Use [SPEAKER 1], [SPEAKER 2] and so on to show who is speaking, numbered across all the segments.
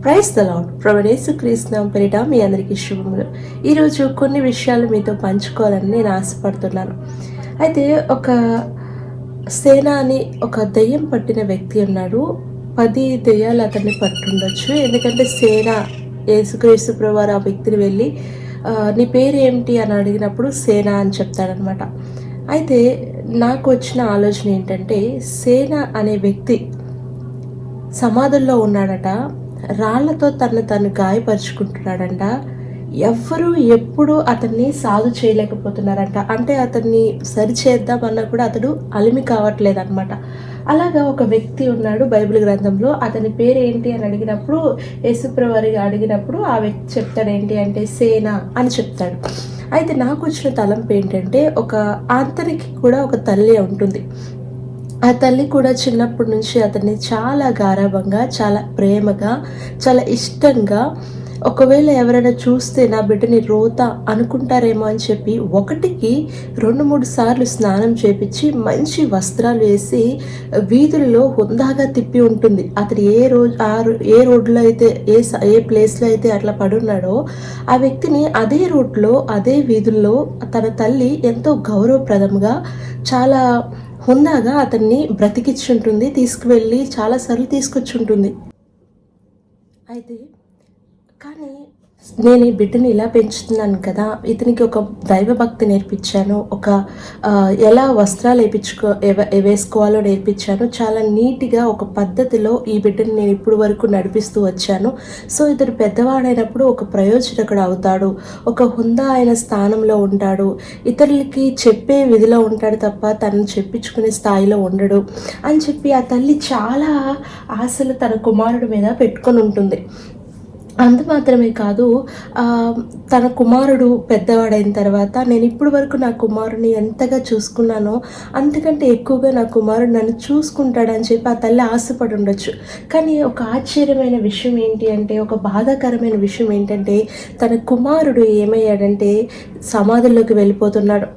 [SPEAKER 1] Price the Lord ప్రవడేసు క్రీస్తునాం పేరిట మీ అందరికీ శుభములు ఈరోజు కొన్ని విషయాలు మీతో పంచుకోవాలని నేను ఆశపడుతున్నాను అయితే ఒక సేన అని ఒక దెయ్యం పట్టిన వ్యక్తి ఉన్నాడు పది దెయ్యాలు అతన్ని పట్టుండొచ్చు ఎందుకంటే సేన యేసుక్రీస్తు ప్రభువారు ఆ వ్యక్తిని వెళ్ళి నీ పేరు ఏమిటి అని అడిగినప్పుడు సేన అని చెప్తాడనమాట అయితే నాకు వచ్చిన ఆలోచన ఏంటంటే సేన అనే వ్యక్తి సమాధుల్లో ఉన్నాడట రాళ్ళతో తను తను గాయపరుచుకుంటున్నాడంట. ఎవ్వరూ ఎప్పుడూ అతన్ని సాగు చేయలేకపోతున్నారంట. అంటే అతన్ని సరి చేద్దామన్నా కూడా అతడు అలిమి కావట్లేదు అనమాట అలాగా ఒక వ్యక్తి ఉన్నాడు బైబిల్ గ్రంథంలో. అతని పేరు ఏంటి అని అడిగినప్పుడు యేసుప్రవారి అడిగినప్పుడు ఆ వ్యక్తి చెప్తాడు ఏంటి అంటే సేన అని చెప్తాడు. అయితే నాకు వచ్చిన తలంపు ఏంటంటే ఒక ఆంతరికి కూడా ఒక తల్లి ఉంటుంది. ఆ తల్లి కూడా చిన్నప్పటి నుంచి అతన్ని చాలా గారాభంగా చాలా ప్రేమగా చాలా ఇష్టంగా ఒకవేళ ఎవరైనా చూస్తే నా బిడ్డని రోత అనుకుంటారేమో అని చెప్పి ఒకటికి రెండు మూడు సార్లు స్నానం చేపించి మంచి వస్త్రాలు వేసి వీధుల్లో హుందాగా తిప్పి ఉంటుంది. అతడు ఏ రోజు ఆ ఏ రోడ్లో అయితే ఏ ఏ ప్లేస్లో అయితే అట్లా పడున్నాడో ఆ వ్యక్తిని అదే రోడ్లో అదే వీధుల్లో తన తల్లి ఎంతో గౌరవప్రదంగా చాలా హుందాగా అతన్ని బ్రతికిచ్చుంటుంది తీసుకువెళ్ళి చాలాసార్లు తీసుకొచ్చుంటుంది. అయితే కానీ నేను ఈ బిడ్డని ఇలా పెంచుతున్నాను కదా ఇతనికి ఒక దైవభక్తి నేర్పించాను ఒక ఎలా వస్త్రాలు వేయించుకో ఎవ- వేసుకోవాలో నేర్పించాను చాలా నీట్గా ఒక పద్ధతిలో ఈ బిడ్డని నేను ఇప్పుడు వరకు నడిపిస్తూ వచ్చాను. సో ఇతడు పెద్దవాడైనప్పుడు ఒక ప్రయోజనకుడు అవుతాడు ఒక హుందా అయిన స్థానంలో ఉంటాడు ఇతరులకి చెప్పే విధిలో ఉంటాడు తప్ప తనను చెప్పించుకునే స్థాయిలో ఉండడు అని చెప్పి ఆ తల్లి చాలా ఆశలు తన కుమారుడి మీద పెట్టుకొని ఉంటుంది. అంత మాత్రమే కాదు తన కుమారుడు పెద్దవాడైన తర్వాత నేను ఇప్పుడు వరకు నా కుమారుని ఎంతగా చూసుకున్నానో అంతకంటే ఎక్కువగా నా కుమారుడు నన్ను చూసుకుంటాడని చెప్పి ఆ తల్లి ఆశపడి ఉండొచ్చు. కానీ ఒక ఆశ్చర్యమైన విషయం ఏంటి అంటే ఒక బాధాకరమైన విషయం ఏంటంటే తన కుమారుడు ఏమయ్యాడంటే సమాధుల్లోకి వెళ్ళిపోతున్నాడు.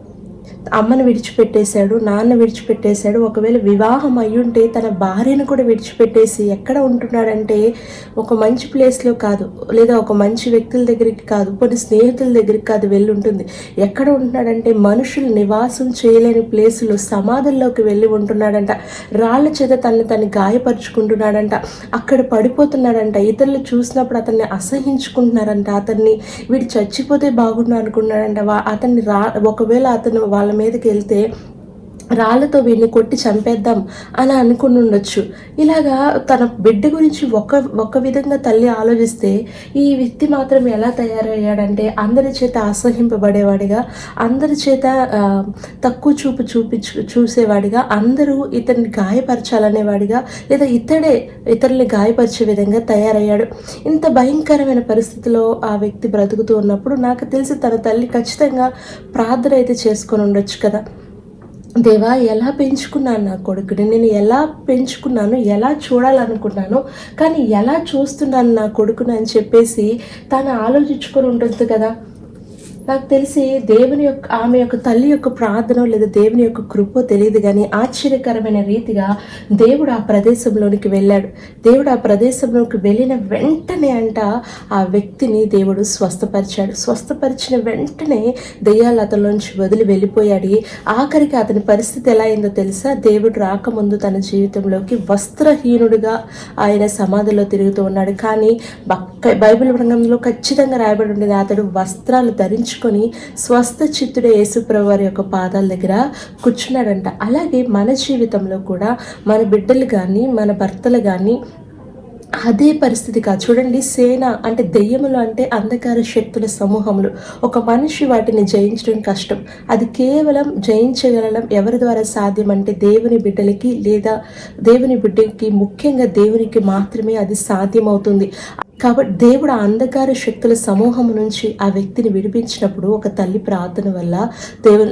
[SPEAKER 1] అమ్మను విడిచిపెట్టేశాడు నాన్న విడిచిపెట్టేశాడు. ఒకవేళ వివాహం అయ్యుంటే తన భార్యను కూడా విడిచిపెట్టేసి ఎక్కడ ఉంటున్నాడంటే ఒక మంచి ప్లేస్లో కాదు లేదా ఒక మంచి వ్యక్తుల దగ్గరికి కాదు కొన్ని స్నేహితుల దగ్గరికి కాదు వెళ్ళి ఉంటుంది ఎక్కడ ఉంటున్నాడంటే మనుషులు నివాసం చేయలేని ప్లేసులు సమాధుల్లోకి వెళ్ళి ఉంటున్నాడంట. రాళ్ళ చేత తను తను గాయపరుచుకుంటున్నాడంట. అక్కడ పడిపోతున్నాడంట. ఇతరులు చూసినప్పుడు అతన్ని అసహించుకుంటున్నారంట. అతన్ని వీడు చచ్చిపోతే బాగుండు అనుకున్నాడంట. వా- అతన్ని రా ఒకవేళ అతను వాళ్ళ మీదకి వెళ్తే రాళ్ళతో వీడిని కొట్టి చంపేద్దాం అని అనుకుని ఉండొచ్చు. ఇలాగా తన బిడ్డ గురించి ఒక ఒక విధంగా తల్లి ఆలోచిస్తే ఈ వ్యక్తి మాత్రం ఎలా తయారయ్యాడంటే అందరి చేత అసహింపబడేవాడిగా అందరి చేత తక్కువ చూపు చూపించు చూసేవాడిగా అందరూ ఇతన్ని గాయపరచాలనేవాడిగా లేదా ఇతడే ఇతరుల్ని గాయపరిచే విధంగా తయారయ్యాడు. ఇంత భయంకరమైన పరిస్థితిలో ఆ వ్యక్తి బ్రతుకుతూ ఉన్నప్పుడు నాకు తెలిసి తన తల్లి ఖచ్చితంగా ప్రార్థన అయితే చేసుకొని ఉండొచ్చు కదా. దేవా ఎలా పెంచుకున్నాను నా కొడుకుని? నేను ఎలా పెంచుకున్నాను? ఎలా చూడాలనుకున్నాను? కానీ ఎలా చూస్తున్నాను నా కొడుకుని అని చెప్పేసి తను ఆలోచించుకొని ఉంటుంది కదా. నాకు తెలిసి దేవుని యొక్క ఆమె యొక్క తల్లి యొక్క ప్రార్థన లేదా దేవుని యొక్క కృపో తెలియదు కానీ ఆశ్చర్యకరమైన రీతిగా దేవుడు ఆ ప్రదేశంలోనికి వెళ్ళాడు. దేవుడు ఆ ప్రదేశంలోకి వెళ్ళిన వెంటనే అంట ఆ వ్యక్తిని దేవుడు స్వస్థపరిచాడు. స్వస్థపరిచిన వెంటనే దెయ్యాలు అతనిలోంచి వదిలి వెళ్ళిపోయాడు. ఆఖరికి అతని పరిస్థితి ఎలా అయిందో తెలుసా? దేవుడు రాకముందు తన జీవితంలోకి వస్త్రహీనుడిగా ఆయన సమాధిలో తిరుగుతూ ఉన్నాడు. కానీ బక్క బైబిల్ రంగంలో ఖచ్చితంగా రాయబడి ఉండేది అతడు వస్త్రాలు ధరించుకొని స్వస్థ చిత్తుడు యేసుప్రభు వారి యొక్క పాదాల దగ్గర కూర్చున్నాడంట. అలాగే మన జీవితంలో కూడా మన బిడ్డలు కానీ మన భర్తలు కానీ అదే పరిస్థితి కాదు. చూడండి సేన అంటే దెయ్యములు అంటే అంధకార శక్తుల సమూహములు. ఒక మనిషి వాటిని జయించడం కష్టం. అది కేవలం జయించగలడం ఎవరి ద్వారా సాధ్యం అంటే దేవుని బిడ్డలకి లేదా దేవుని బిడ్డకి ముఖ్యంగా దేవునికి మాత్రమే అది సాధ్యమవుతుంది. కాబట్టి దేవుడు ఆ అంధకార శక్తుల సమూహం నుంచి ఆ వ్యక్తిని విడిపించినప్పుడు ఒక తల్లి ప్రార్థన వల్ల దేవు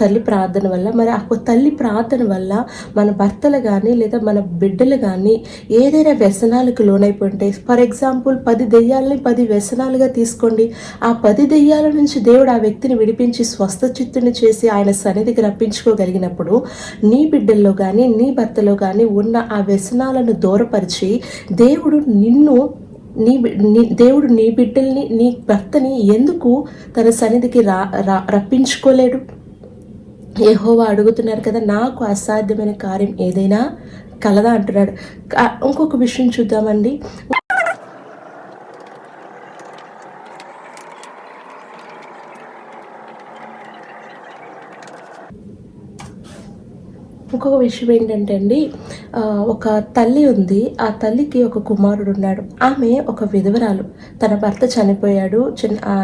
[SPEAKER 1] తల్లి ప్రార్థన వల్ల మరి ఆ తల్లి ప్రార్థన వల్ల మన భర్తలు కానీ లేదా మన బిడ్డలు కానీ ఏదైనా వ్యసనాలకు లోనైపోయింటే ఫర్ ఎగ్జాంపుల్ పది దెయ్యాలని పది వ్యసనాలుగా తీసుకోండి. ఆ పది దెయ్యాల నుంచి దేవుడు ఆ వ్యక్తిని విడిపించి స్వస్థ చిత్తుని చేసి ఆయన సన్నిధికి రప్పించుకోగలిగినప్పుడు నీ బిడ్డల్లో కానీ నీ భర్తలో కానీ ఉన్న ఆ వ్యసనాలను దూరపరిచి దేవుడు నిన్ను నీ నీ దేవుడు నీ బిడ్డల్ని నీ భర్తని ఎందుకు తన సన్నిధికి రా రా రప్పించుకోలేడు? ఏహోవా అడుగుతున్నారు కదా నాకు అసాధ్యమైన కార్యం ఏదైనా కలదా అంటున్నాడు. ఇంకొక విషయం చూద్దామండి. ఇంకొక విషయం ఏంటంటే అండి ఒక తల్లి ఉంది. ఆ తల్లికి ఒక కుమారుడు ఉన్నాడు. ఆమె ఒక విధవరాలు. తన భర్త చనిపోయాడు. చిన్న ఆ,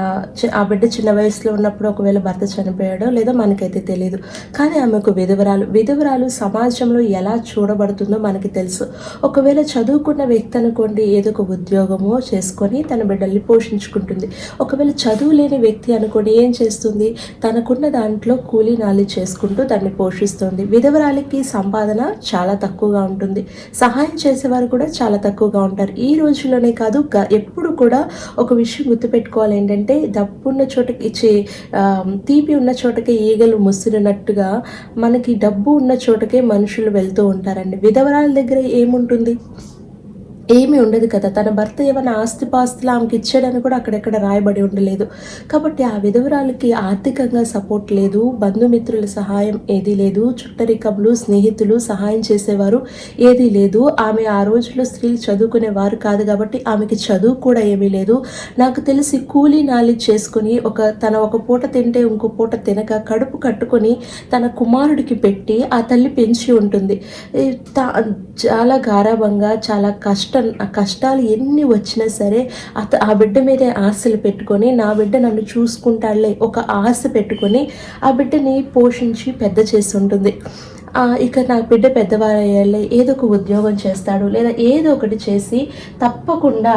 [SPEAKER 1] ఆ బిడ్డ చిన్న వయసులో ఉన్నప్పుడు ఒకవేళ భర్త చనిపోయాడో లేదో మనకైతే తెలియదు కానీ ఆమె ఒక విధవరాలు. విధవరాలు సమాజంలో ఎలా చూడబడుతుందో మనకి తెలుసు. ఒకవేళ చదువుకున్న వ్యక్తి అనుకోండి ఏదో ఒక ఉద్యోగమో చేసుకొని తన బిడ్డల్ని పోషించుకుంటుంది. ఒకవేళ చదువు లేని వ్యక్తి అనుకోండి ఏం చేస్తుంది? తనకున్న దాంట్లో కూలీ నాలి చేసుకుంటూ దాన్ని పోషిస్తుంది. విధవరాలికి సంపాదన చాలా తక్కువగా ఉంటుంది. సహాయం చేసేవారు కూడా చాలా తక్కువగా ఉంటారు. ఈ రోజుల్లోనే కాదు గ- ఎప్పుడు కూడా ఒక విషయం గుర్తుపెట్టుకోవాలి ఏంటంటే డబ్బున్న చోటకి ఇచ్చే తీపి ఉన్న చోటకే ఈగలు ముసిరినట్టుగా మనకి డబ్బు ఉన్న చోటకే మనుషులు వెళ్తూ ఉంటారండి. విధవరాల దగ్గర ఏముంటుంది? ఏమీ ఉండదు కదా. తన భర్త ఏమైనా ఆస్తిపాస్తులు ఆమెకి ఇచ్చాడని కూడా అక్కడెక్కడ రాయబడి ఉండలేదు. కాబట్టి ఆ విధవరాలకి ఆర్థికంగా సపోర్ట్ లేదు. బంధుమిత్రుల సహాయం ఏదీ లేదు. చుట్టరికములు స్నేహితులు సహాయం చేసేవారు ఏదీ లేదు. ఆమె ఆ రోజుల్లో స్త్రీలు చదువుకునేవారు కాదు కాబట్టి ఆమెకి చదువు కూడా ఏమీ లేదు. నాకు తెలిసి కూలీ నాలి చేసుకొని ఒక తన ఒక పూట తింటే ఇంకో పూట తినక కడుపు కట్టుకొని తన కుమారుడికి పెట్టి ఆ తల్లి పెంచి ఉంటుంది. చాలా గారాభంగా చాలా కష్టం. ఆ కష్టాలు ఎన్ని వచ్చినా సరే అత ఆ బిడ్డ మీదే ఆశలు పెట్టుకొని నా బిడ్డ నన్ను చూసుకుంటాడులే ఒక ఆశ పెట్టుకొని ఆ బిడ్డని పోషించి పెద్ద చేసి ఉంటుంది ఇక నా బిడ్డ పెద్దవారయ్యాలే ఏదో ఒక ఉద్యోగం చేస్తాడు లేదా ఏదో ఒకటి చేసి తప్పకుండా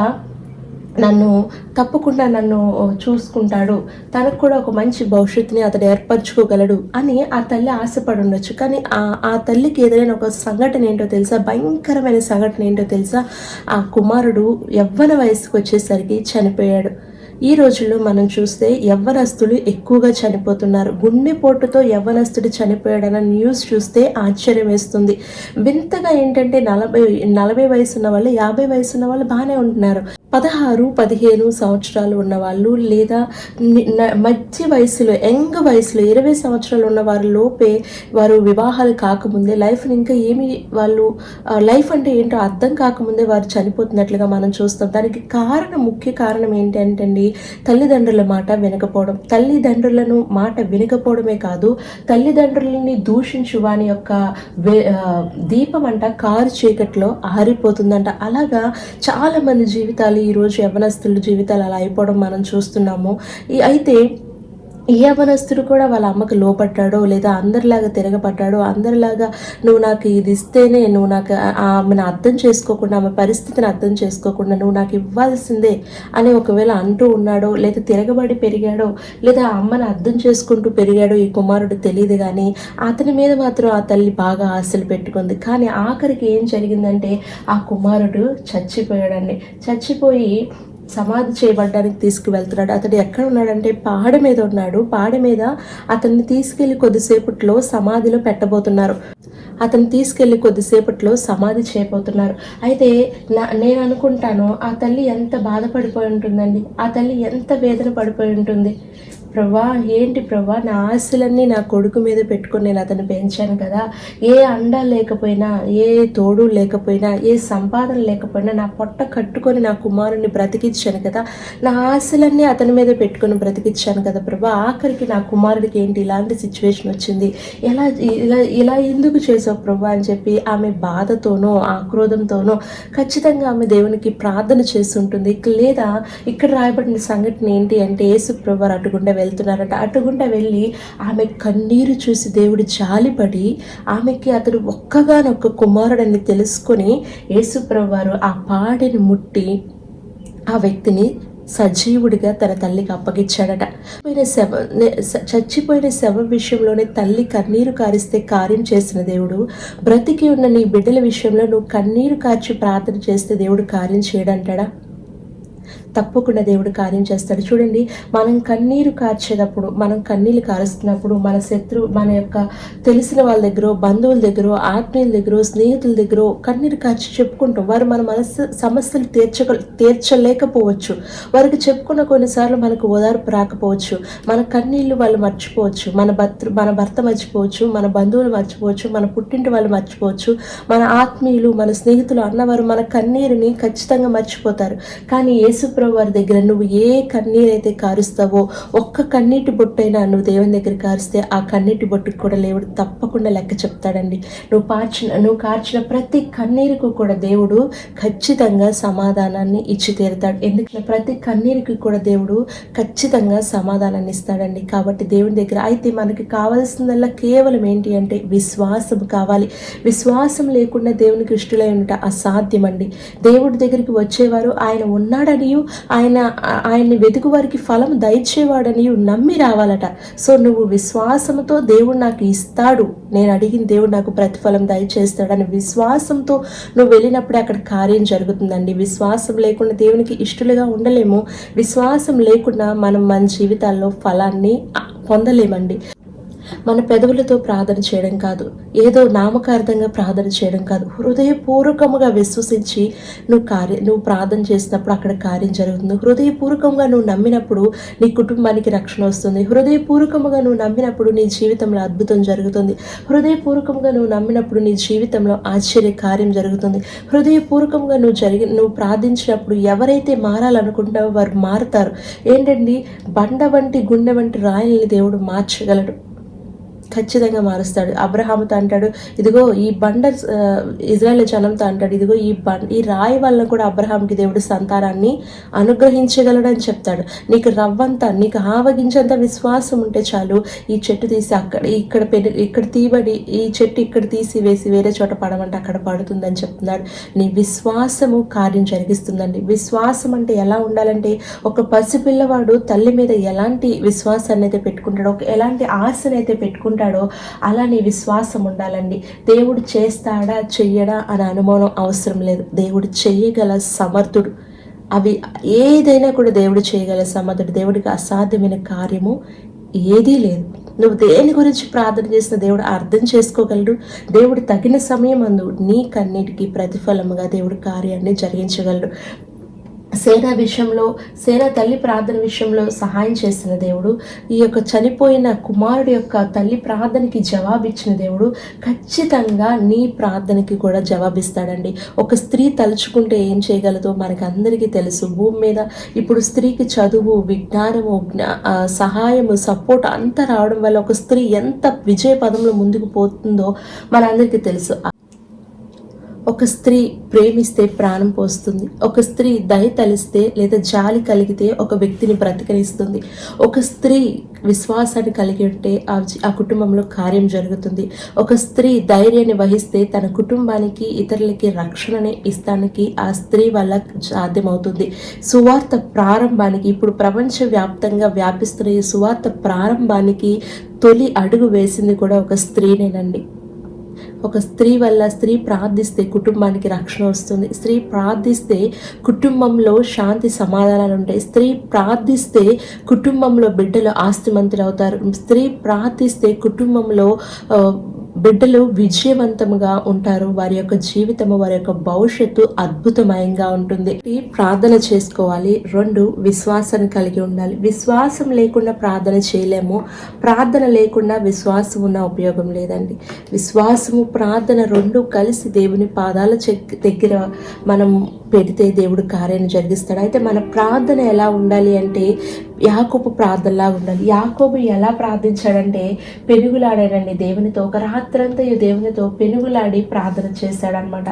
[SPEAKER 1] నన్ను తప్పకుండా నన్ను చూసుకుంటాడు. తనకు కూడా ఒక మంచి భవిష్యత్తుని అతడు ఏర్పరచుకోగలడు అని ఆ తల్లి ఆశపడి ఉండొచ్చు. కానీ ఆ ఆ తల్లికి ఏదైనా ఒక సంఘటన ఏంటో తెలుసా? భయంకరమైన సంఘటన ఏంటో తెలుసా? ఆ కుమారుడు యవ్వన వయసుకు వచ్చేసరికి చనిపోయాడు. ఈ రోజుల్లో మనం చూస్తే యవ్వనస్తులు ఎక్కువగా చనిపోతున్నారు. గుండెపోటుతో యవ్వనస్తుడు చనిపోయాడన్న న్యూస్ చూస్తే ఆశ్చర్యం వేస్తుంది. వింతగా ఏంటంటే నలభై నలభై వయసు ఉన్న వాళ్ళు యాభై వయసు ఉన్న వాళ్ళు బాగానే ఉంటున్నారు. పదహారు పదిహేను సంవత్సరాలు ఉన్న వాళ్ళు లేదా మధ్య వయసులో యంగ్ వయసులో ఇరవై సంవత్సరాలు ఉన్న వారి లోపే వారు వివాహాలు కాకముందే లైఫ్ని ఇంకా ఏమి వాళ్ళు లైఫ్ అంటే ఏంటో అర్థం కాకముందే వారు చనిపోతున్నట్లుగా మనం చూస్తాం. దానికి కారణం ముఖ్య కారణం ఏంటంటే అండి తల్లిదండ్రుల మాట వినకపోవడం. తల్లిదండ్రులను మాట వినకపోవడమే కాదు తల్లిదండ్రులని దూషించు వాని యొక్క దీపం అంట కారు చీకట్లో ఆరిపోతుందంట. అలాగా చాలామంది జీవితాలు ఈరోజు యవనస్తుల జీవితాలు అలా అయిపోవడం మనం చూస్తున్నాము. అయితే ఈ యవనస్తుడు కూడా వాళ్ళ అమ్మకి లోపడ్డాడో లేదా అందరిలాగా తిరగబడ్డాడో అందరిలాగా నువ్వు నాకు ఇది ఇస్తేనే నువ్వు నాకు ఆమెను అర్థం చేసుకోకుండా ఆమె పరిస్థితిని అర్థం చేసుకోకుండా నువ్వు నాకు ఇవ్వాల్సిందే అని ఒకవేళ అంటూ ఉన్నాడో లేదా తిరగబడి పెరిగాడో లేదా ఆ అమ్మని అర్థం చేసుకుంటూ పెరిగాడో ఈ కుమారుడు తెలియదు కానీ అతని మీద మాత్రం ఆ తల్లి బాగా ఆశలు పెట్టుకుంది. కానీ ఆఖరికి ఏం జరిగిందంటే ఆ కుమారుడు చచ్చిపోయాడండి. చచ్చిపోయి సమాధి చేయబడ్డానికి తీసుకువెళ్తున్నాడు. అతడు ఎక్కడ ఉన్నాడంటే పాడ మీద ఉన్నాడు. పాడ మీద అతన్ని తీసుకెళ్ళి కొద్దిసేపట్లో సమాధిలో పెట్టబోతున్నారు. అతను తీసుకెళ్ళి కొద్దిసేపట్లో సమాధి చేయబోతున్నారు. అయితే నా నేను అనుకుంటాను ఆ తల్లి ఎంత బాధపడిపోయి ఉంటుందండి? ఆ తల్లి ఎంత వేదన పడిపోయి ఉంటుంది? ప్రభా ఏంటి ప్రభా నా ఆశలన్నీ నా కొడుకు మీద పెట్టుకొని నేను అతను పెంచాను కదా. ఏ అండ లేకపోయినా ఏ తోడు లేకపోయినా ఏ సంపాదన లేకపోయినా నా పొట్ట కట్టుకొని నా కుమారుని బ్రతికించాను కదా. నా ఆశలన్నీ అతని మీద పెట్టుకొని బ్రతికించాను కదా ప్రభా. ఆఖరికి నా కుమారుడికి ఏంటి ఇలాంటి సిచ్యువేషన్ వచ్చింది? ఎలా ఇలా ఇలా ఎందుకు చేసావు ప్రభా అని చెప్పి ఆమె బాధతోనో ఆక్రోధంతోనో ఖచ్చితంగా ఆమె దేవునికి ప్రార్థన చేస్తుంటుంది. లేదా ఇక్కడ రాయబడిన సంఘటన ఏంటి అంటే యేసు ప్రభు అటుకుండా వెళ్తున్నారట. అటుగుండా వెళ్ళి ఆమె కన్నీరు చూసి దేవుడు జాలిపడి ఆమెకి అతడు ఒక్కగానొక్క కుమారుడని తెలుసుకొని యేసు వారు ఆ పాడెని ముట్టి ఆ వ్యక్తిని సజీవుడిగా తన తల్లికి అప్పగించాడట. పోయిన శవ చచ్చిపోయిన శవం విషయంలోనే తల్లి కన్నీరు కారిస్తే కార్యం చేసిన దేవుడు బ్రతికి ఉన్న నీ బిడ్డల విషయంలో నువ్వు కన్నీరు కార్చి ప్రార్థన చేస్తే దేవుడు కార్యం చేయడంటాడా? తప్పకుండా దేవుడు కార్యం చేస్తాడు. చూడండి మనం కన్నీరు కార్చేటప్పుడు మనం కన్నీళ్ళు కారుస్తున్నప్పుడు మన శత్రు మన యొక్క తెలిసిన వాళ్ళ దగ్గర బంధువుల దగ్గర ఆత్మీయుల దగ్గర స్నేహితుల దగ్గర కన్నీరు కార్చి చెప్పుకుంటాం. వారు మన మనసు సమస్యలు తీర్చ తీర్చలేకపోవచ్చు. వారికి చెప్పుకున్న కొన్నిసార్లు మనకు ఓదార్పు రాకపోవచ్చు. మన కన్నీళ్ళు వాళ్ళు మర్చిపోవచ్చు. మన భర్త మన భర్త మర్చిపోవచ్చు. మన బంధువులు మర్చిపోవచ్చు. మన పుట్టింటి వాళ్ళు మర్చిపోవచ్చు. మన ఆత్మీయులు మన స్నేహితులు అన్నవారు మన కన్నీరుని ఖచ్చితంగా మర్చిపోతారు. కానీ యేసుప్రభు వారి దగ్గర నువ్వు ఏ కన్నీరు అయితే కారుస్తావో ఒక్క కన్నీటి బొట్టైనా నువ్వు దేవుని దగ్గర కారుస్తే ఆ కన్నీటి బొట్టుకు కూడా దేవుడు తప్పకుండా లెక్క చెప్తాడండి. నువ్వు పార్చిన నువ్వు కార్చిన ప్రతి కన్నీరుకు కూడా దేవుడు ఖచ్చితంగా సమాధానాన్ని ఇచ్చి తీరుతాడు. ఎందుకంటే ప్రతి కన్నీరుకి కూడా దేవుడు ఖచ్చితంగా సమాధానాన్ని ఇస్తాడండి. కాబట్టి దేవుని దగ్గర అయితే మనకి కావాల్సిందల్లా కేవలం ఏంటి అంటే విశ్వాసం కావాలి. విశ్వాసం లేకుండా దేవునికి ఇష్టలై ఉండట అసాధ్యం అండి దేవుడి దగ్గరికి వచ్చేవారు ఆయన ఉన్నాడనియు ఆయన ఆయన్ని వెతుకు వారికి ఫలం దయచేవాడని నమ్మి రావాలట. సో నువ్వు విశ్వాసంతో దేవుడు నాకు ఇస్తాడు. నేను అడిగిన దేవుడు నాకు ప్రతిఫలం దయచేస్తాడని విశ్వాసంతో నువ్వు వెళ్ళినప్పుడే అక్కడ కార్యం జరుగుతుందండి. విశ్వాసం లేకుండా దేవునికి ఇష్టలుగా ఉండలేము. విశ్వాసం లేకుండా మనం మన జీవితాల్లో ఫలాన్ని పొందలేమండి. మన పెదవులతో ప్రార్థన చేయడం కాదు. ఏదో నామకార్థంగా ప్రార్థన చేయడం కాదు. హృదయపూర్వకముగా విశ్వసించి నువ్వు కార్య నువ్వు ప్రార్థన చేసినప్పుడు అక్కడ కార్యం జరుగుతుంది. హృదయపూర్వకంగా నువ్వు నమ్మినప్పుడు నీ కుటుంబానికి రక్షణ వస్తుంది. హృదయపూర్వకముగా నువ్వు నమ్మినప్పుడు నీ జీవితంలో అద్భుతం జరుగుతుంది. హృదయపూర్వకంగా నువ్వు నమ్మినప్పుడు నీ జీవితంలో ఆశ్చర్య కార్యం జరుగుతుంది. హృదయపూర్వకంగా నువ్వు జరిగి నువ్వు ప్రార్థించినప్పుడు ఎవరైతే మారాలనుకుంటావో వారు మారుతారు. ఏంటండి? బండ వంటి గుండె వంటి రాయల్ని దేవుడు మార్చగలడు. ఖచ్చితంగా మారుస్తాడు. అబ్రహాముతో అంటాడు ఇదిగో ఈ బండ ఆ, జనంతో అంటాడు ఇదిగో ఈ బండ ఈ రాయి వలన కూడా అబ్రహాంకి దేవుడు సంతానాన్ని అనుగ్రహించగలడు అని చెప్తాడు. నీకు రవ్వంతా నీకు ఆవగించేంత విశ్వాసం ఉంటే చాలు ఈ చెట్టు తీసి అక్కడ ఇక్కడ పెరి ఇక్కడ తీయబడి ఈ చెట్టు ఇక్కడ తీసి వేసి వేరే చోట పడమంటే అక్కడ పడుతుందని చెప్తున్నాడు. నీ విశ్వాసము కార్యం జరిగిస్తుందండి. విశ్వాసం అంటే ఎలా ఉండాలంటే ఒక పసిపిల్లవాడు తల్లి మీద ఎలాంటి విశ్వాసాన్ని అయితే పెట్టుకుంటాడో ఒక ఎలాంటి ఆశనైతే పెట్టుకుంటాడు పెట్టుకుంటాడో అలా నీ విశ్వాసం ఉండాలండి. దేవుడు చేస్తాడా చెయ్యడా అనే అనుమానం అవసరం లేదు. దేవుడు చెయ్యగల సమర్థుడు. అవి ఏదైనా కూడా దేవుడు చేయగల సమర్థుడు. దేవుడికి అసాధ్యమైన కార్యము ఏదీ లేదు. నువ్వు దేని గురించి ప్రార్థన చేసిన దేవుడు అర్థం చేసుకోగలడు. దేవుడు తగిన సమయం అందు నీ కన్నిటికి ప్రతిఫలముగా దేవుడు కార్యాన్ని జరిగించగలడు. సేన విషయంలో సేన తల్లి ప్రార్థన విషయంలో సహాయం చేసిన దేవుడు ఈ యొక్క చనిపోయిన కుమారుడు యొక్క తల్లి ప్రార్థనకి జవాబిచ్చిన దేవుడు ఖచ్చితంగా నీ ప్రార్థనకి కూడా జవాబిస్తాడండి. ఒక స్త్రీ తలుచుకుంటే ఏం చేయగలదో మనకి అందరికీ తెలుసు. భూమి మీద ఇప్పుడు స్త్రీకి చదువు విజ్ఞానము జ్ఞా- సహాయము సపోర్ట్ అంతా రావడం వల్ల ఒక స్త్రీ ఎంత విజయ పదంలో ముందుకు పోతుందో మనందరికీ తెలుసు. ఒక స్త్రీ ప్రేమిస్తే ప్రాణం పోస్తుంది. ఒక స్త్రీ దయ తలిస్తే లేదా జాలి కలిగితే ఒక వ్యక్తిని బ్రతికరిస్తుంది ఒక స్త్రీ విశ్వాసాన్ని కలిగి ఉంటే ఆ ఆ కుటుంబంలో కార్యం జరుగుతుంది. ఒక స్త్రీ ధైర్యాన్ని వహిస్తే తన కుటుంబానికి ఇతరులకి రక్షణని ఇస్తానికి ఆ స్త్రీ వల్ల సాధ్యమవుతుంది. సువార్త ప్రారంభానికి ఇప్పుడు ప్రపంచవ్యాప్తంగా వ్యాపిస్తున్న ఈ సువార్త ప్రారంభానికి తొలి అడుగు వేసింది కూడా ఒక స్త్రీనేనండి. ఒక స్త్రీ వల్ల స్త్రీ ప్రార్థిస్తే కుటుంబానికి రక్షణ వస్తుంది. స్త్రీ ప్రార్థిస్తే కుటుంబంలో శాంతి సమాధానాలు ఉంటాయి. స్త్రీ ప్రార్థిస్తే కుటుంబంలో బిడ్డలు ఆస్తిమంతులు అవుతారు. స్త్రీ ప్రార్థిస్తే కుటుంబంలో బిడ్డలు విజయవంతముగా ఉంటారు. వారి యొక్క జీవితము వారి యొక్క భవిష్యత్తు అద్భుతమయంగా ఉంటుంది. ప్రార్థన చేసుకోవాలి. రెండు విశ్వాసాన్ని కలిగి ఉండాలి. విశ్వాసం లేకుండా ప్రార్థన చేయలేము. ప్రార్థన లేకుండా విశ్వాసం ఉన్న ఉపయోగం లేదండి. విశ్వాసము ప్రార్థన రెండు కలిసి దేవుని పాదాల చెక్ దగ్గర మనం పెడితే దేవుడు కార్యాన్ని జరిగిస్తాడు. అయితే మన ప్రార్థన ఎలా ఉండాలి అంటే యాకోబు ప్రార్థనలా ఉండాలి. యాకోబు ఎలా ప్రార్థించాడంటే పెనుగులాడాడండి దేవునితో. ఒక రాత్రి ఈ దేవునితో పెనుగులాడి ప్రార్థన చేశాడనమాట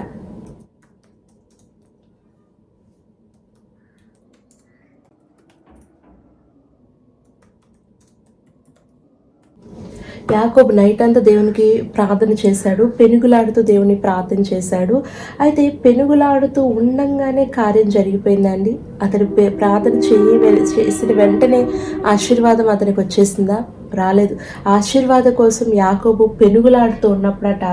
[SPEAKER 1] యాకోబ్ నైట్ అంతా దేవునికి ప్రార్థన చేశాడు పెనుగులాడుతూ దేవుని ప్రార్థన చేశాడు. అయితే పెనుగులాడుతూ ఉండంగానే కార్యం జరిగిపోయిందండి. అతడు ప్రార్థన చేయ చేసిన వెంటనే ఆశీర్వాదం అతనికి వచ్చేసిందా? రాలేదు. ఆశీర్వాద కోసం యాకోబు పెనుగులాడుతూ ఉన్నప్పుడట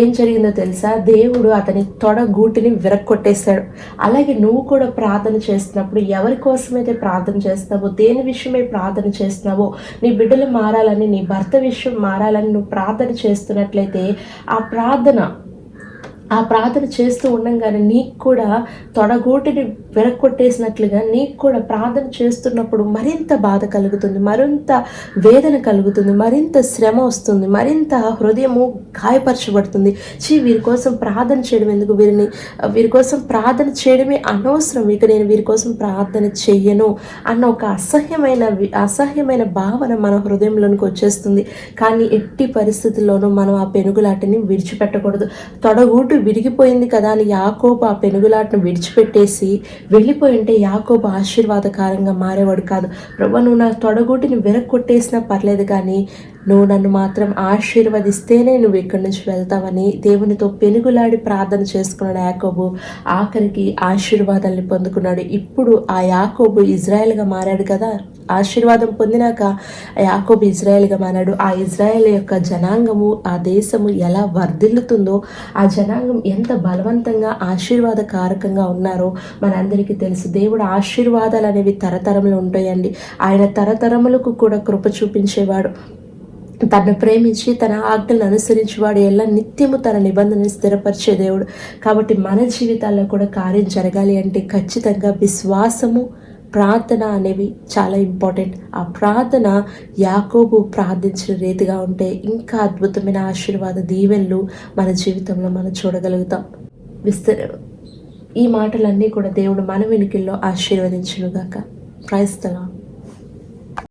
[SPEAKER 1] ఏం జరిగిందో తెలుసా? దేవుడు అతని తొడ గూటిని విరక్కొట్టేశాడు. అలాగే నువ్వు కూడా ప్రార్థన చేస్తున్నప్పుడు ఎవరి కోసమైతే ప్రార్థన చేస్తున్నావో దేని విషయమై ప్రార్థన చేస్తున్నావో నీ బిడ్డలు మారాలని నీ భర్త విషయం మారాలని నువ్వు ప్రార్థన చేస్తున్నట్లయితే ఆ ప్రార్థన ఆ ప్రార్థన చేస్తూ ఉండంగానే నీకు కూడా తొడగూటిని వెనక్కొట్టేసినట్లుగా నీకు కూడా ప్రార్థన చేస్తున్నప్పుడు మరింత బాధ కలుగుతుంది మరింత వేదన కలుగుతుంది మరింత శ్రమ వస్తుంది మరింత హృదయము గాయపరచబడుతుంది. చీ వీరి కోసం ప్రార్థన చేయడం ఎందుకు? వీరిని వీరి కోసం ప్రార్థన చేయడమే అనవసరం. ఇక నేను వీరి కోసం ప్రార్థన చెయ్యను అన్న ఒక అసహ్యమైన అసహ్యమైన భావన మన హృదయంలోనికి వచ్చేస్తుంది. కానీ ఎట్టి పరిస్థితుల్లోనూ మనం ఆ పెనుగులాటని విడిచిపెట్టకూడదు. తొడగూటు విరిగిపోయింది కదా అని యాకోబు ఆ పెనుగులాటను విడిచిపెట్టేసి వెళ్ళిపోయి ఉంటే యాకోబు ఆశీర్వాదకారంగా మారేవాడు కాదు. ప్రభా నువ్వు నా తొడగోటిని విరక్కొట్టేసినా పర్లేదు కానీ నువ్వు నన్ను మాత్రం ఆశీర్వదిస్తేనే నువ్వు ఇక్కడి నుంచి వెళ్తావని దేవునితో పెనుగులాడి ప్రార్థన చేసుకున్నాడు యాకోబు. ఆఖరికి ఆశీర్వాదాన్ని పొందుకున్నాడు. ఇప్పుడు ఆ యాకోబు ఇజ్రాయెల్గా మారాడు కదా. ఆశీర్వాదం పొందినాక ఆ యాకోబు ఇజ్రాయెల్గా మారాడు. ఆ ఇజ్రాయెల్ యొక్క జనాంగము ఆ దేశము ఎలా వర్ధిల్లుతుందో ఆ జనాంగం ఎంత బలవంతంగా ఆశీర్వాద కారకంగా ఉన్నారో మనందరికీ తెలుసు. దేవుడు ఆశీర్వాదాలు అనేవి తరతరములు ఉంటాయండి. ఆయన తరతరములకు కూడా కృప చూపించేవాడు. తనను ప్రేమించి తన ఆజ్ఞలను అనుసరించేవాడు ఎలా నిత్యము తన నిబంధనలు స్థిరపరిచే దేవుడు. కాబట్టి మన జీవితాల్లో కూడా కార్యం జరగాలి అంటే ఖచ్చితంగా విశ్వాసము ప్రార్థన అనేవి చాలా ఇంపార్టెంట్. ఆ ప్రార్థన యాకోబు ప్రార్థించిన రీతిగా ఉంటే ఇంకా అద్భుతమైన ఆశీర్వాద దీవెనలు మన జీవితంలో మనం చూడగలుగుతాం. విస్తర ఈ మాటలన్నీ కూడా దేవుడు మన వెనుకల్లో ఆశీర్వదించునుగాక. ప్రైస్తలా